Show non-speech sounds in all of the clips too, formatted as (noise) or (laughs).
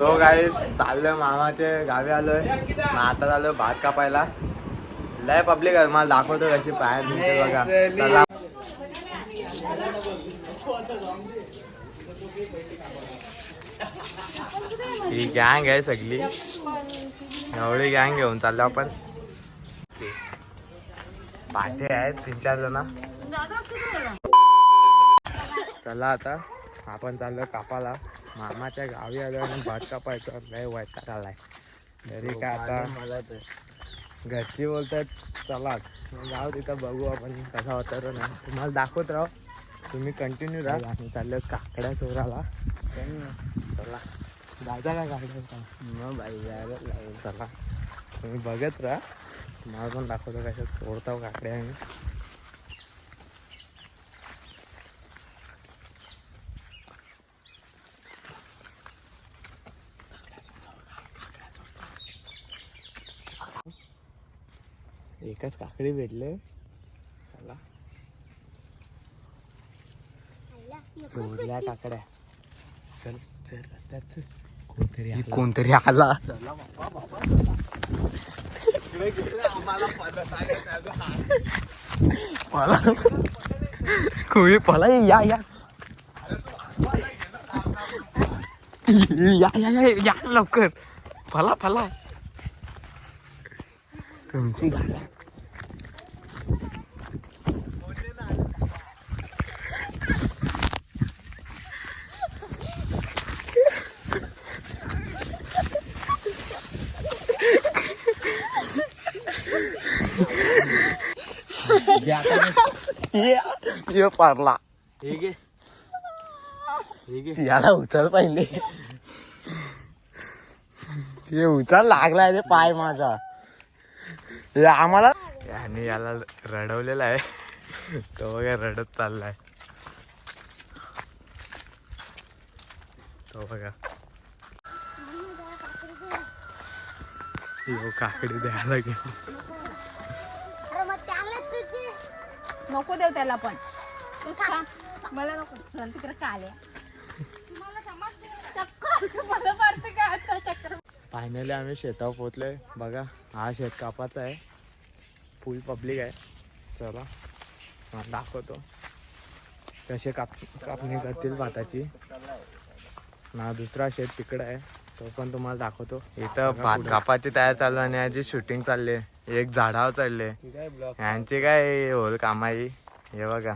तो काय चाललोय मामाच्या गावी आलोय. मग आता चाललोय भात कापायला. लय पब्लिक आहे मला दाखवतो कशी पाय बघा. चला. ही गँग आहे सगळी. एवढी गँग घेऊन चाललो आपण. पाठे आहेत तीन चार जण. चला आता आपण चाललो कापाला मामाच्या गावी आलो आणि भात कापायचं. लय वैताग आलाय. तरी काय आता मला घरची बोलतात मग जाऊ तिथं बघू आपण कसा होता तर नाही तुम्हाला दाखवत राहू. तुम्ही कंटिन्यू राहा आणि चाललो काकड्या चोराला. चला. जायचा का काकड्या मग बाई जायला चला. तुम्ही बघत राहा. तुम्हाला पण दाखवतो कशा चोरताव काकड्या. आम्ही एकच काकडी भेटले. चला. चोरल्या काकड्या. चल चल रस्त्यात चल. कोणतरी आला. कोणतरी आला. मला कोणी पला या या. या या या या लवकर. फला फला. तुमची गाडी. ये पारला. आहे याला उचल पाहिले. ते उचल लागलाय ते पाय माझा. हे आम्हाला याने याला रडवलेला आहे. तो बघा रडत चाललाय. तो बघा. यो काकडी द्यायला गेली. नको देव त्याला पण. तू खा मला नको. चल तिकडे काले चक्कर मला मारते का आता? चक्कर. फायनली आम्ही शेतावर पोहोचलोय. बघा हा शेत कापाचा आहे. फुल पब्लिक आहे. चला दाखवतो. कसे काप कापणी करतील भाताची. ना दुसरा शेत तिकडे आहे. तो पण तुम्हाला दाखवतो. इथं भात कापाची तयार चालू आणि याची शूटिंग चालली आहे. एक झाडावर चढले. यांची काय होल कामाई? हे बघा.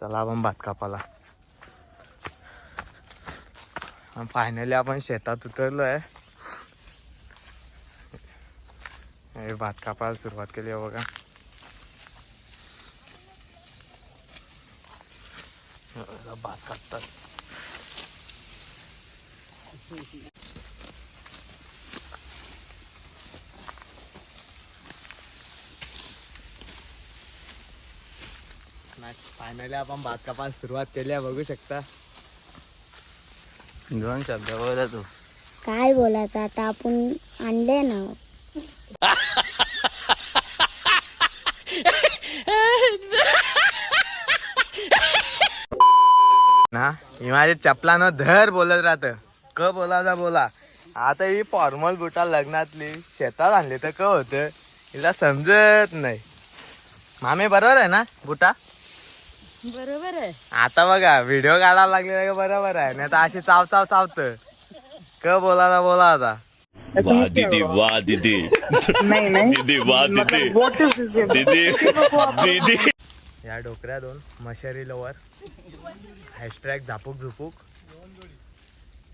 चला आपण भात कापाला फायनली आपण शेतात उतरलो आहे हे भात कापायला सुरुवात केली बघा, भात कापतात. (laughs) फायनली आपण भात कापायला सुरुवात केली आहे बघू शकता. दोन शब्द बोला तू. काय बोलायचं आता आपण आणले ना. ना ही माझी चपलानं धर बोलत राहत. क बोलायचा बोला. आता ही फॉर्मल बुटा लग्नातली शेतात आणली तर क होत? हिला समजत नाही. मामी बरोबर आहे ना बुटा? बरोबर आहे. आता बघा व्हिडिओ काढायला लागले का? बरोबर आहे. नाही तर अशी चाव चाव चावत क बोलायला बोला आता. वाह दीदी वाह दीदी. दीदी वाह दीदी. दीदी दीदी. या डोकऱ्या दोन मशारी लवर हॅशटॅग झापूक झुपूक.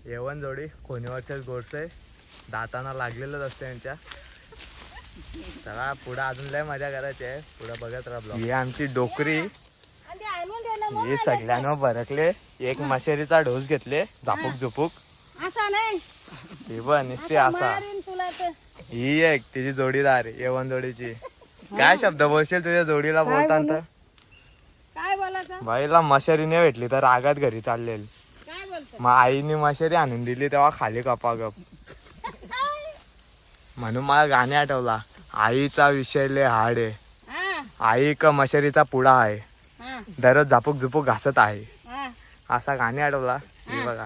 येवन जोडी कोणीवरच्याच गोडसे. दाताना लागलेलंच असते यांच्या. चला पुढं अजून लय मजा करायची आहे. पुढं बघत राहा ब्लॉग ही आमची डोकरी. हे सगळ्यांना बरकले. एक मशारीचा डोस घेतले. झापूक झुपूक. असा नाही. पण नुसती असा. ही एक तिची जोडीदार येवन जोडीची. काय शब्द बोलशील तुझ्या जोडीला बोलताना? काय बोलायचं? बाईला मशारीने भेटली तर रागात घरी चाललेल. मग आईने मशारी आणून दिली तेव्हा खाली कपा गप म्हणून मला गाणे आठवला आईचा विषय लय हाड आहे. आई का मशारीचा पुडा आहे. दररोज झापूक झुपूक घासत आहे. हा. असा गाणे आठवला. हे. बघा.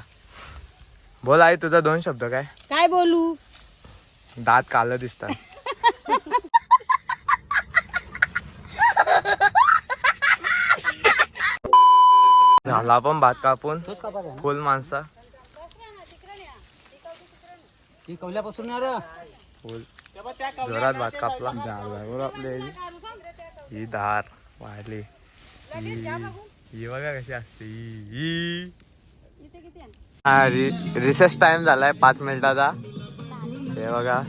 बोल आई तुझा दोन शब्द काय? काय बोलू? दात काल दिसतात. झाला पण भात कापून. फुल माणसा. कवल्यापासून जोरात भात कापला. बरोबर. आपले ही धार वाढली. ही ही बघा कशी असते. ही हा. रिसेस टाइम झालाय पाच मिनिटाचा. हे बघा.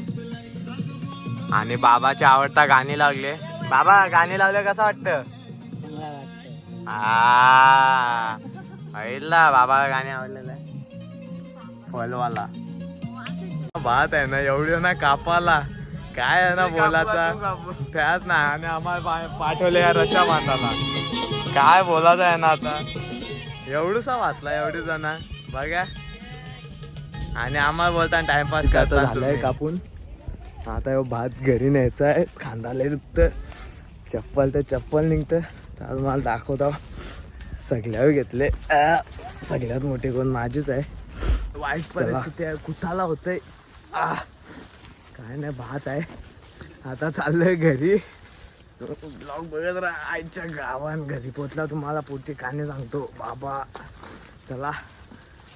आणि बाबाची आवडता गाणी लागले. बाबा गाणी लावले कसं वाटतं? आ ऐकला बाबा गाणी आवडलेलं आहे. फलवाला भात आहे ना एवढी ना कापाला. काय आहे ना बोलाचा त्याच नाही आणि आम्हाला पाठवले या रशा बांधाला काय बोलायचं आहे ना आता? एवढूसा वाचला एवढी जण बघा. आणि आम्हाला बोलता टाइमपास करता झालंय कापून. आता भात घरी न्यायचा आहे. खांदाला दुखतं चप्पल तर चप्पल निघतं तर मला दाखवतो. सगळ्यावर घेतले. सगळ्यात मोठी कोण माझीच आहे. वाईट परिस्थिती आहे. कुठाला होतंय? काय नाही भात आहे. आता चाललोय घरी. ब्लॉग बघत राहा. आईच्या गावात घरी पोचला तुम्हाला पुढची कहाणी सांगतो. बाबा चला.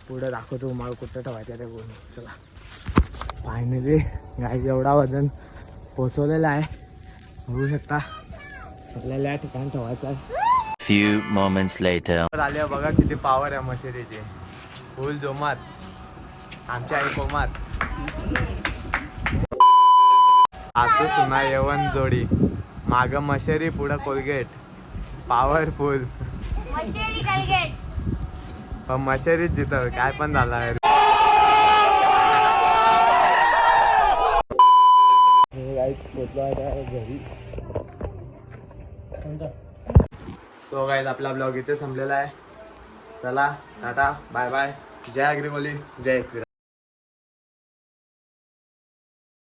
पुढे दाखवतो तुम्हाला कुठं ठेवायचं ते बोलून. चला. फायनली गाई एवढा वजन पोचवलेला आहे. बघू शकता. आपल्याला या ठिकाणी ठेवायचं आहे. Few moments later. आले बघा किती पावर आहे मशिरीची फुल जोमात. आमच्या आई कोमात. आसू सुना येवन जोडी. माग मशेरी पुढं कोलगेट. पॉवरफुल पण मशेरीच जिथं काय पण झालं आहे. घरी सो गाईज आपला ब्लॉग इथे संपलेला आहे. चला टाटा बाय बाय जय अग्रिकोली जय